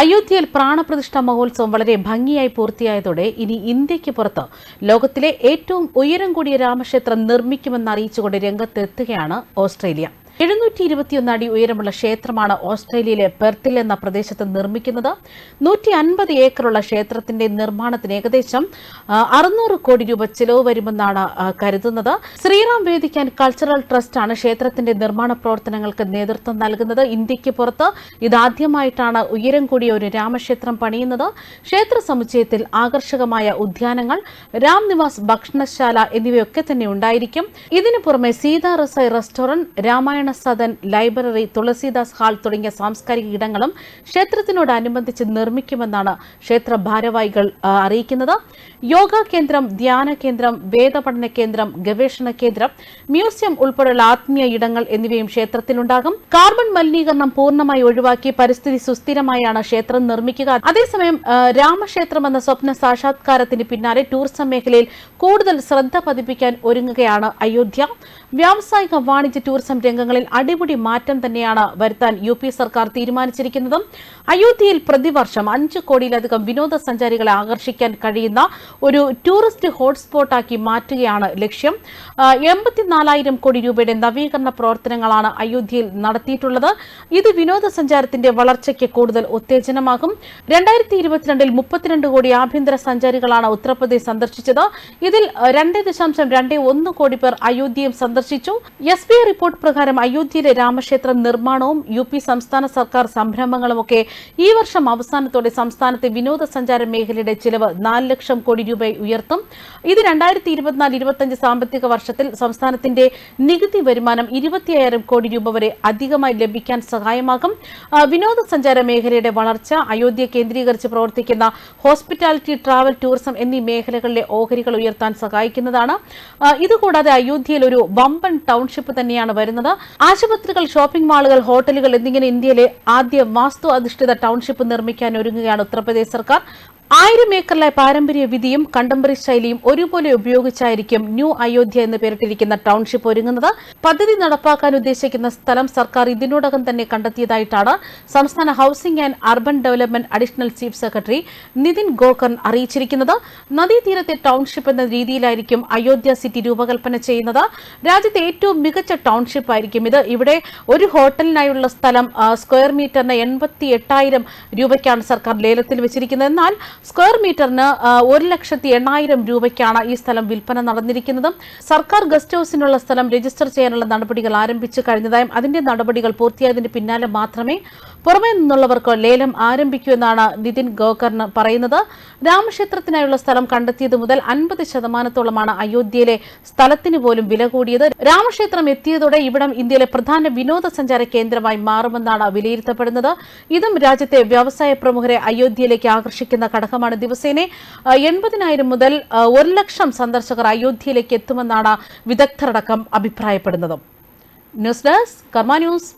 അയോധ്യയിൽ പ്രാണപ്രതിഷ്ഠ മഹോത്സവം വളരെ ഭംഗിയായി പൂർത്തിയായതോടെ ഇനി ഇന്ത്യയ്ക്ക് പുറത്ത് ലോകത്തിലെ ഏറ്റവും ഉയരം കൂടിയ രാമക്ഷേത്രം നിർമ്മിക്കുമെന്ന് അറിയിച്ചുകൊണ്ട് രംഗത്തെത്തുകയാണ് ഓസ്ട്രേലിയ. എഴുന്നൂറ്റി ഇരുപത്തിയൊന്ന് അടി ഉയരമുള്ള ക്ഷേത്രമാണ് ഓസ്ട്രേലിയയിലെ പെർത്തിൽ എന്ന പ്രദേശത്ത് നിർമ്മിക്കുന്നത്. നൂറ്റി അൻപത് ഏക്കറുള്ള ക്ഷേത്രത്തിന്റെ നിർമ്മാണത്തിന് ഏകദേശം അറുന്നൂറ് കോടി രൂപ ചിലവ് വരുമെന്നാണ് കരുതുന്നത്. ശ്രീറാം വേദിക്കാൻ കൾച്ചറൽ ട്രസ്റ്റാണ് ക്ഷേത്രത്തിന്റെ നിർമ്മാണ പ്രവർത്തനങ്ങൾക്ക് നേതൃത്വം നൽകുന്നത്. ഇന്ത്യയ്ക്ക് പുറത്ത് ഇതാദ്യമായിട്ടാണ് ഉയരം കൂടിയ ഒരു രാമക്ഷേത്രം പണിയുന്നത്. ക്ഷേത്ര സമുച്ചയത്തിൽ ആകർഷകമായ ഉദ്യാനങ്ങൾ രാം നിവാസ് ഭക്ഷണശാല എന്നിവയൊക്കെ തന്നെ ഉണ്ടായിരിക്കും. ഇതിനു പുറമെ Sita Rasoi restaurant Ramayana Sadan library Tulsidas hall തുടങ്ങിയ സാംസ്കാരിക ഇടങ്ങളും ക്ഷേത്രത്തിനോടനുബന്ധിച്ച് നിർമ്മിക്കുമെന്നാണ് ക്ഷേത്ര ഭാരവാഹികൾ അറിയിക്കുന്നത്. യോഗ കേന്ദ്രം ധ്യാന കേന്ദ്രം വേദപഠന കേന്ദ്രം ഗവേഷണ കേന്ദ്രം മ്യൂസിയം ഉൾപ്പെടെയുള്ള ആത്മീയ ഇടങ്ങൾ എന്നിവയും ക്ഷേത്രത്തിലുണ്ടാകും. കാർബൺ മലിനീകരണം പൂർണമായി ഒഴിവാക്കി പരിസ്ഥിതി സുസ്ഥിരമായാണ് ക്ഷേത്രം നിർമ്മിക്കുക. അതേസമയം രാമക്ഷേത്രം എന്ന സ്വപ്ന സാക്ഷാത്കാരത്തിന് പിന്നാലെ ടൂറിസം മേഖലയിൽ കൂടുതൽ ശ്രദ്ധ പതിപ്പിക്കാൻ ഒരുങ്ങുകയാണ് അയോധ്യ. വ്യാവസായിക വാണിജ്യ ടൂറിസം രംഗങ്ങളിൽ അടിപൊളി മാറ്റം തന്നെയാണ് വരുത്താൻ യു പി സർക്കാർ തീരുമാനിച്ചിരിക്കുന്നതും. അയോധ്യയിൽ പ്രതിവർഷം അഞ്ച് കോടിയിലധികം വിനോദസഞ്ചാരികളെ ആകർഷിക്കാൻ കഴിയുന്ന ഒരു ടൂറിസ്റ്റ് ഹോട്ട്സ്പോട്ടാക്കി മാറ്റുകയാണ് ലക്ഷ്യം. എൺപത്തിനാലായിരം കോടി രൂപയുടെ നവീകരണ പ്രവർത്തനങ്ങളാണ് അയോധ്യയിൽ നടത്തിയിട്ടുള്ളത്. ഇത് വിനോദസഞ്ചാരത്തിന്റെ വളർച്ചയ്ക്ക് കൂടുതൽ ഉത്തേജനമാകും. രണ്ടായിരത്തി ഇരുപത്തിരണ്ടിൽ മുപ്പത്തിരണ്ട് കോടി ആഭ്യന്തര സഞ്ചാരികളാണ് ഉത്തർപ്രദേശ് സന്ദർശിച്ചത്. ഇതിൽ രണ്ട് ദശാംശം രണ്ട് ഒന്ന് കോടി പേർ അയോധ്യയും സന്ദർശിച്ചു. എസ് ബി ഐ റിപ്പോർട്ട് പ്രകാരം അയോധ്യയിലെ രാമക്ഷേത്ര നിർമ്മാണവും യു പി സംസ്ഥാന സർക്കാർ സംരംഭങ്ങളുമൊക്കെ ഈ വർഷം അവസാനത്തോടെ സംസ്ഥാനത്തെ വിനോദസഞ്ചാര മേഖലയുടെ ചിലവ് നാല് ലക്ഷം കോടി രൂപ ഉയർത്തും. ഇത് രണ്ടായിരത്തി ഇരുപത്തിനാല് ഇരുപത്തിയഞ്ച് സാമ്പത്തിക വർഷത്തിൽ സംസ്ഥാനത്തിന്റെ നികുതി വരുമാനം ഇരുപത്തിയായിരം കോടി രൂപ വരെ അധികമായി ലഭിക്കാൻ സഹായമാകും. വിനോദസഞ്ചാര മേഖലയുടെ വളർച്ച അയോധ്യ കേന്ദ്രീകരിച്ച് പ്രവർത്തിക്കുന്ന ഹോസ്പിറ്റാലിറ്റി ട്രാവൽ ടൂറിസം എന്നീ മേഖലകളിലെ ഓഹരികൾ ഉയർത്താൻ സഹായിക്കുന്നതാണ്. ഇതുകൂടാതെ അയോധ്യയിൽ ഒരു വമ്പൻ ടൗൺഷിപ്പ് തന്നെയാണ് വരുന്നത്. ആശുപത്രികൾ ഷോപ്പിംഗ് മാളുകൾ ഹോട്ടലുകൾ എന്നിങ്ങനെ ഇന്ത്യയിലെ ആദ്യ വാസ്തു അധിഷ്ഠിത ടൗൺഷിപ്പ് നിർമ്മിക്കാൻ ഒരുങ്ങുകയാണ് ഉത്തർപ്രദേശ് സർക്കാർ. ആയിരം ഏക്കറിലെ പാരമ്പര്യ വിധിയും കണ്ടംപററി ശൈലിയും ഒരുപോലെ ഉപയോഗിച്ചായിരിക്കും ന്യൂ അയോധ്യ എന്ന് പേരിട്ടിരിക്കുന്ന ടൗൺഷിപ്പ് ഒരുങ്ങുന്നത്. പദ്ധതി നടപ്പാക്കാൻ ഉദ്ദേശിക്കുന്ന സ്ഥലം സർക്കാർ ഇതിനോടകം തന്നെ കണ്ടെത്തിയതായിട്ടാണ് സംസ്ഥാന housing and urban development additional chief secretary Nitin Gokarn അറിയിച്ചിരിക്കുന്നത്. നദീതീരത്തെ ടൗൺഷിപ്പ് എന്ന രീതിയിലായിരിക്കും അയോധ്യ സിറ്റി രൂപകൽപ്പന ചെയ്യുന്നത്. രാജ്യത്തെ ഏറ്റവും മികച്ച ടൗൺഷിപ്പ് ആയിരിക്കും ഇത്. ഇവിടെ ഒരു ഹോട്ടലിനായുള്ള സ്ഥലം സ്ക്വയർ മീറ്ററിന് എൺപത്തി എട്ടായിരം രൂപയ്ക്കാണ് സർക്കാർ ലേലത്തിൽ വെച്ചിരിക്കുന്നത്. എന്നാൽ സ്ക്വയർ മീറ്ററിന് ഒരു ലക്ഷത്തി എണ്ണായിരം രൂപയ്ക്കാണ് ഈ സ്ഥലം വിൽപ്പന നടന്നിരിക്കുന്നത്. സർക്കാർ ഗസ്റ്റ് ഹൌസിനുള്ള സ്ഥലം രജിസ്റ്റർ ചെയ്യാനുള്ള നടപടികൾ ആരംഭിച്ചു കഴിഞ്ഞതായും അതിന്റെ നടപടികൾ പൂർത്തിയായതിന് പിന്നാലെ മാത്രമേ പുറമേ നിന്നുള്ളവർക്ക് ലേലം ആരംഭിക്കുമെന്നാണ് നിതിൻ ഗോകർണ് പറയുന്നത്. രാമക്ഷേത്രത്തിനായുള്ള സ്ഥലം കണ്ടെത്തിയത് മുതൽ അൻപത് ശതമാനത്തോളമാണ് അയോധ്യയിലെ സ്ഥലത്തിന് പോലും വില കൂടിയത്. രാമക്ഷേത്രം എത്തിയതോടെ ഇവിടം ഇന്ത്യയിലെ പ്രധാന വിനോദസഞ്ചാര കേന്ദ്രമായി മാറുമെന്നാണ് വിലയിരുത്തപ്പെടുന്നത്. ഇതും രാജ്യത്തെ വ്യവസായ പ്രമുഖരെ അയോധ്യയിലേക്ക് ആകർഷിക്കുന്ന ഘടകമാണ് ദിവസേന. എൺപതിനായിരം മുതൽ ഒരു ലക്ഷം സന്ദർശകർ അയോധ്യയിലേക്ക് എത്തുമെന്നാണ് വിദഗ്ധരടക്കം അഭിപ്രായപ്പെടുന്നത്. News desk Karma news.